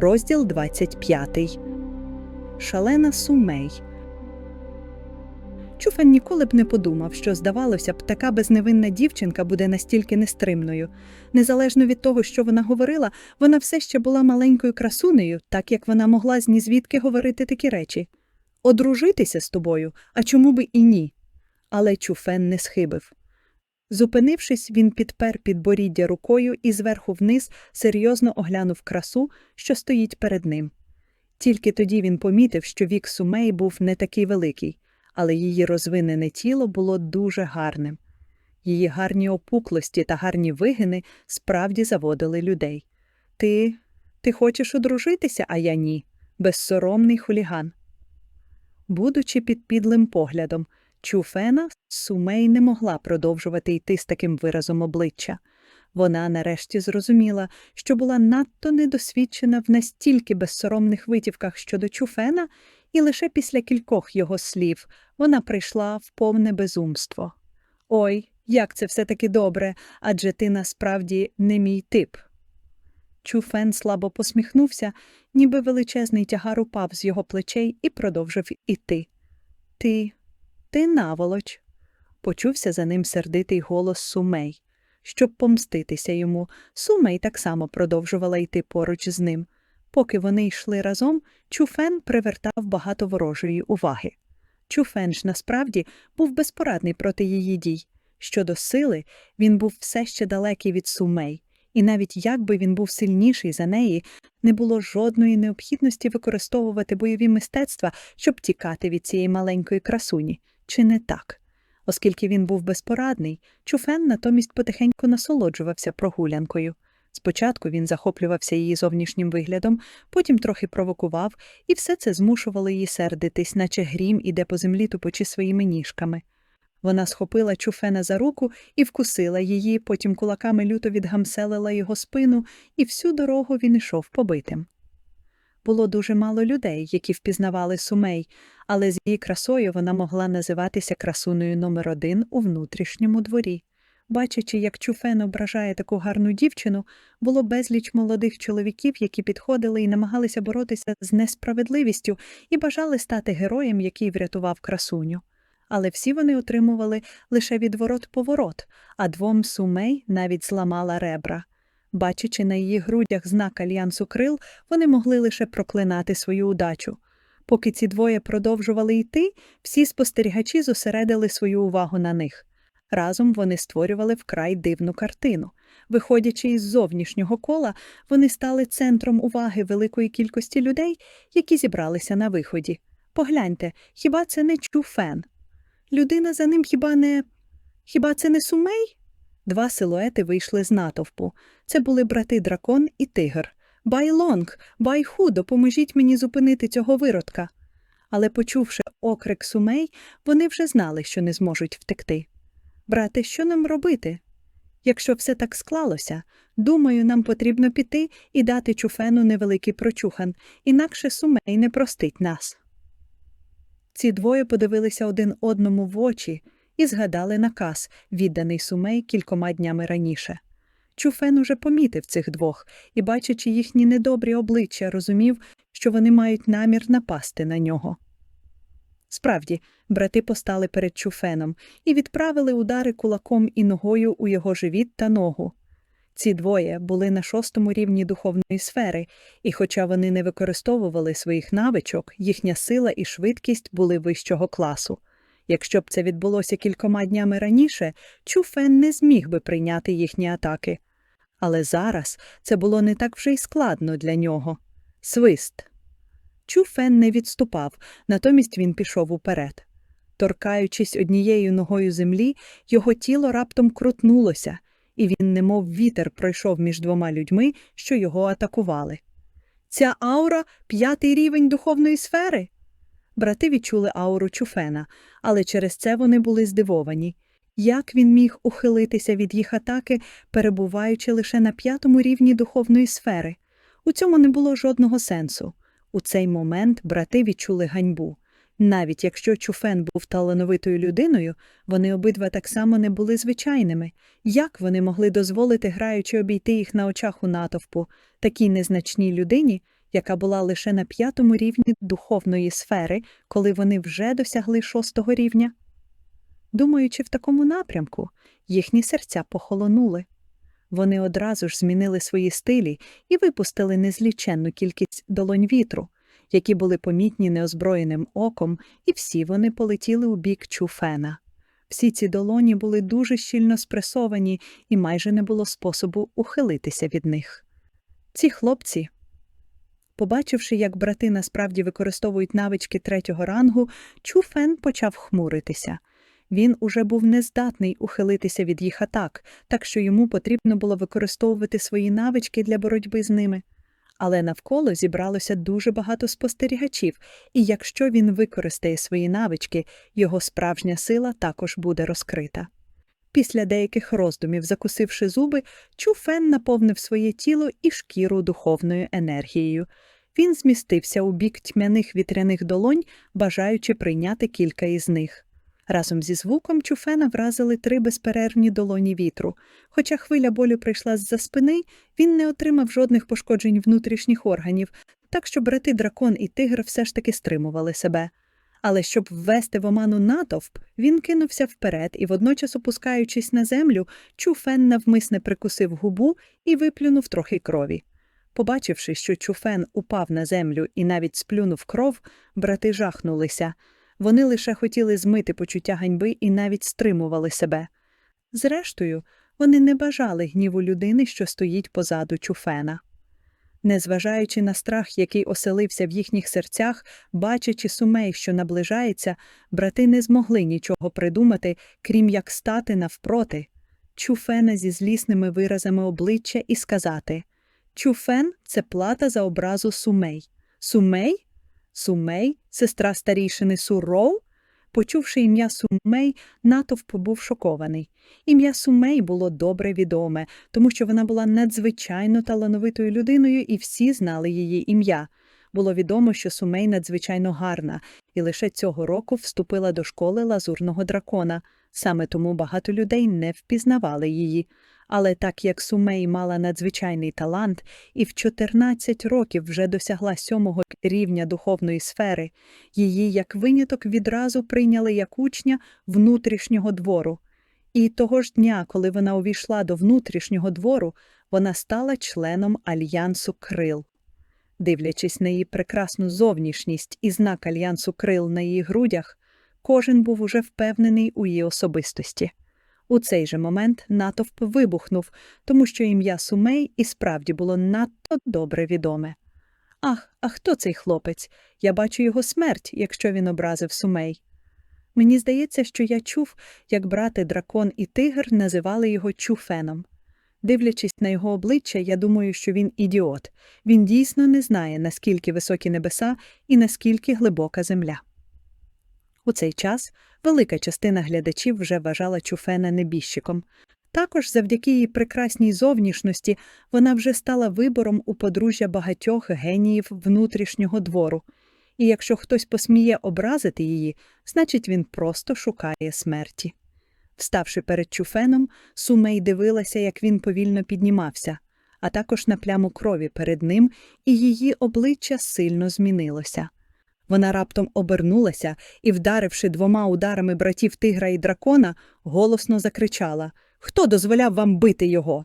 Розділ 25. Шалена Сумей. Чуфен ніколи б не подумав, що, здавалося б, така безневинна дівчинка буде настільки нестримною. Незалежно від того, що вона говорила, вона все ще була маленькою красунею, так як вона могла з нізвідки говорити такі речі. Одружитися з тобою, а чому би і ні? Але Чуфен не схибив. Зупинившись, він підпер підборіддя рукою і зверху вниз серйозно оглянув красу, що стоїть перед ним. Тільки тоді він помітив, що вік Сумей був не такий великий, але її розвинене тіло було дуже гарним. Її гарні опуклості та гарні вигини справді заводили людей. Ти. ти хочеш одружитися, а я ні. Безсоромний хуліган. Будучи під підлим поглядом, Чуфена Сумей не могла продовжувати йти з таким виразом обличчя. Вона нарешті зрозуміла, що була надто недосвідчена в настільки безсоромних витівках щодо Чуфена, і лише після кількох його слів вона прийшла в повне безумство. Ой, як це все таки добре, адже ти насправді не мій тип. Чуфен слабо посміхнувся, ніби величезний тягар упав з його плечей і продовжив іти. Ти, ти наволоч. Почувся за ним сердитий голос Сумей. Щоб помститися йому, Сумей так само продовжувала йти поруч з ним. Поки вони йшли разом, Чуфен привертав багато ворожої уваги. Чуфен ж насправді був безпорадний проти її дій. Щодо сили, він був все ще далекий від Сумей, і навіть якби він був сильніший за неї, не було жодної необхідності використовувати бойові мистецтва, щоб тікати від цієї маленької красуні, чи не так? Оскільки він був безпорадний, Чуфен натомість потихеньку насолоджувався прогулянкою. Спочатку він захоплювався її зовнішнім виглядом, потім трохи провокував, і все це змушувало її сердитись, наче грім іде по землі тупочи своїми ніжками. Вона схопила Чуфена за руку і вкусила її, потім кулаками люто відгамселила його спину, і всю дорогу він ішов побитим. Було дуже мало людей, які впізнавали сумей, але з її красою вона могла називатися красуною номер один у внутрішньому дворі. Бачачи, як Чуфен ображає таку гарну дівчину, було безліч молодих чоловіків, які підходили і намагалися боротися з несправедливістю і бажали стати героєм, який врятував красуню. Але всі вони отримували лише відворот поворот, а двом сумей навіть зламала ребра. Бачачи на її грудях знак альянсу крил, вони могли лише проклинати свою удачу. Поки ці двоє продовжували йти, всі спостерігачі зосередили свою увагу на них. Разом вони створювали вкрай дивну картину. Виходячи із зовнішнього кола, вони стали центром уваги великої кількості людей, які зібралися на виході. Погляньте, хіба це не Чуфен? Людина за ним хіба не. Хіба це не сумей? Два силуети вийшли з натовпу. Це були брати дракон і тигр. Байлонг, байху, допоможіть мені зупинити цього виродка. Але, почувши окрик сумей, вони вже знали, що не зможуть втекти. Брате, що нам робити? Якщо все так склалося, думаю, нам потрібно піти і дати чуфену невеликий прочухан, інакше сумей не простить нас. Ці двоє подивилися один одному в очі і згадали наказ, відданий сумей кількома днями раніше. Чуфен уже помітив цих двох і, бачачи їхні недобрі обличчя, розумів, що вони мають намір напасти на нього. Справді, брати постали перед Чуфеном і відправили удари кулаком і ногою у його живіт та ногу. Ці двоє були на шостому рівні духовної сфери, і, хоча вони не використовували своїх навичок, їхня сила і швидкість були вищого класу. Якщо б це відбулося кількома днями раніше, Чуфен не зміг би прийняти їхні атаки. Але зараз це було не так вже й складно для нього. Свист. Чуфен не відступав, натомість він пішов уперед. Торкаючись однією ногою землі, його тіло раптом крутнулося, і він, немов вітер, пройшов між двома людьми, що його атакували. Ця аура п'ятий рівень духовної сфери. Брати відчули ауру Чуфена, але через це вони були здивовані. Як він міг ухилитися від їх атаки, перебуваючи лише на п'ятому рівні духовної сфери? У цьому не було жодного сенсу. У цей момент брати відчули ганьбу. Навіть якщо Чуфен був талановитою людиною, вони обидва так само не були звичайними. Як вони могли дозволити, граючи обійти їх на очах у натовпу, такій незначній людині, яка була лише на п'ятому рівні духовної сфери, коли вони вже досягли шостого рівня. Думаючи в такому напрямку, їхні серця похолонули. Вони одразу ж змінили свої стилі і випустили незліченну кількість долонь вітру, які були помітні неозброєним оком, і всі вони полетіли у бік Чуфена. Всі ці долоні були дуже щільно спресовані, і майже не було способу ухилитися від них. Ці хлопці, побачивши, як брати насправді використовують навички третього рангу, Чуфен почав хмуритися. Він уже був нездатний ухилитися від їх атак, так що йому потрібно було використовувати свої навички для боротьби з ними. Але навколо зібралося дуже багато спостерігачів, і якщо він використає свої навички, його справжня сила також буде розкрита. Після деяких роздумів, закусивши зуби, Чуфен наповнив своє тіло і шкіру духовною енергією. Він змістився у бік тьмяних вітряних долонь, бажаючи прийняти кілька із них. Разом зі звуком Чуфена вразили три безперервні долоні вітру. Хоча хвиля болю прийшла з-за спини, він не отримав жодних пошкоджень внутрішніх органів, так що брати дракон і тигр все ж таки стримували себе. Але щоб ввести в оману натовп, він кинувся вперед і, водночас опускаючись на землю, Чуфен навмисне прикусив губу і виплюнув трохи крові. Побачивши, що Чуфен упав на землю і навіть сплюнув кров, брати жахнулися. Вони лише хотіли змити почуття ганьби і навіть стримували себе. Зрештою, вони не бажали гніву людини, що стоїть позаду Чуфена. Незважаючи на страх, який оселився в їхніх серцях, бачачи сумей, що наближається, брати не змогли нічого придумати, крім як стати навпроти, Чуфена зі злісними виразами обличчя і сказати Чуфен це плата за образу сумей. Сумей? Сумей, сестра старішини Суроу? Почувши ім'я Сумей, натовп був шокований. Ім'я Сумей було добре відоме, тому що вона була надзвичайно талановитою людиною, і всі знали її ім'я. Було відомо, що Сумей надзвичайно гарна, і лише цього року вступила до школи лазурного дракона. Саме тому багато людей не впізнавали її. Але так як Сумей мала надзвичайний талант і в 14 років вже досягла сьомого рівня духовної сфери, її як виняток відразу прийняли як учня внутрішнього двору. І того ж дня, коли вона увійшла до внутрішнього двору, вона стала членом альянсу крил. Дивлячись на її прекрасну зовнішність і знак альянсу крил на її грудях, кожен був уже впевнений у її особистості. У цей же момент натовп вибухнув, тому що ім'я Сумей і справді було надто добре відоме. Ах, а хто цей хлопець? Я бачу його смерть, якщо він образив Сумей. Мені здається, що я чув, як брати дракон і тигр називали його Чуфеном. Дивлячись на його обличчя, я думаю, що він ідіот. Він дійсно не знає, наскільки високі небеса і наскільки глибока земля. У цей час велика частина глядачів вже вважала Чуфена небіжчиком. Також завдяки її прекрасній зовнішності вона вже стала вибором у подружжя багатьох геніїв внутрішнього двору. І якщо хтось посміє образити її, значить він просто шукає смерті. Вставши перед Чуфеном, Сумей дивилася, як він повільно піднімався, а також на пляму крові перед ним, і її обличчя сильно змінилося. Вона раптом обернулася і, вдаривши двома ударами братів тигра і дракона, голосно закричала Хто дозволяв вам бити його?